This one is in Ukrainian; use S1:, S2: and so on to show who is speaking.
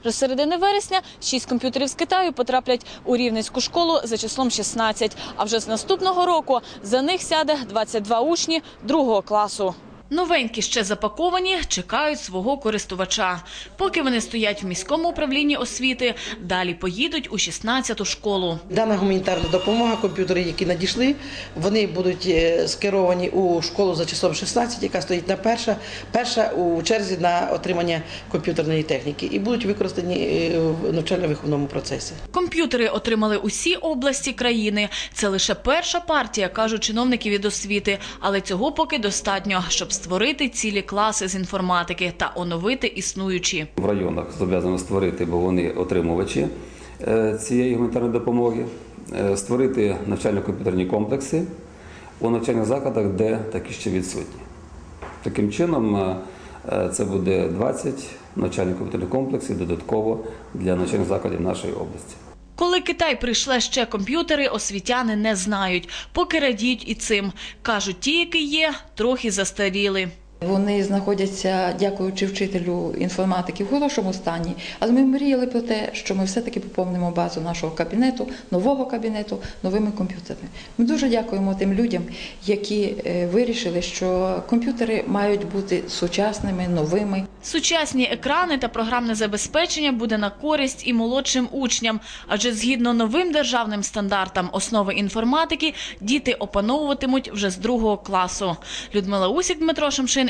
S1: Вже з середини вересня шість комп'ютерів з Китаю потраплять у Рівненську школу за числом 16. А вже з наступного року за них сяде 22 учні другого класу. Новенькі ще запаковані, чекають свого користувача. Поки вони стоять в міському управлінні освіти, далі поїдуть у 16-ту школу.
S2: Дана гуманітарна допомога, комп'ютери, які надійшли, вони будуть е, скеровані у школу за числом 16, яка стоїть на перша, перша у черзі на отримання комп'ютерної техніки, і будуть використані е, в навчально-виховному процесі.
S1: Комп'ютери отримали усі області країни. Це лише перша партія, кажуть чиновники від освіти. Але цього поки достатньо, щоб створити цілі класи з інформатики та оновити існуючі.
S3: В районах зобов'язано створити, бо вони отримувачі е, цієї гуманітарної допомоги, е, створити навчально-комп'ютерні комплекси у навчальних закладах, де такі ще відсутні. Таким чином, е, це буде 20 навчальних комп'ютерних комплексів додатково для навчальних закладів нашої області.
S1: Коли Китай прийшле ще комп'ютери, освітяни не знають. Поки радіють і цим. Кажуть, ті, які є, трохи застаріли.
S4: Вони знаходяться, дякуючи вчителю інформатики, в хорошому стані. Але ми мріяли про те, що ми все-таки поповнимо базу нашого кабінету, нового кабінету, новими комп'ютерами. Ми дуже дякуємо тим людям, які е, вирішили, що комп'ютери мають бути сучасними, новими.
S1: Сучасні екрани та програмне забезпечення буде на користь і молодшим учням, адже згідно новим державним стандартам основи інформатики діти опановуватимуть вже з другого класу. Людмила Усік, Дмитро Шамшин,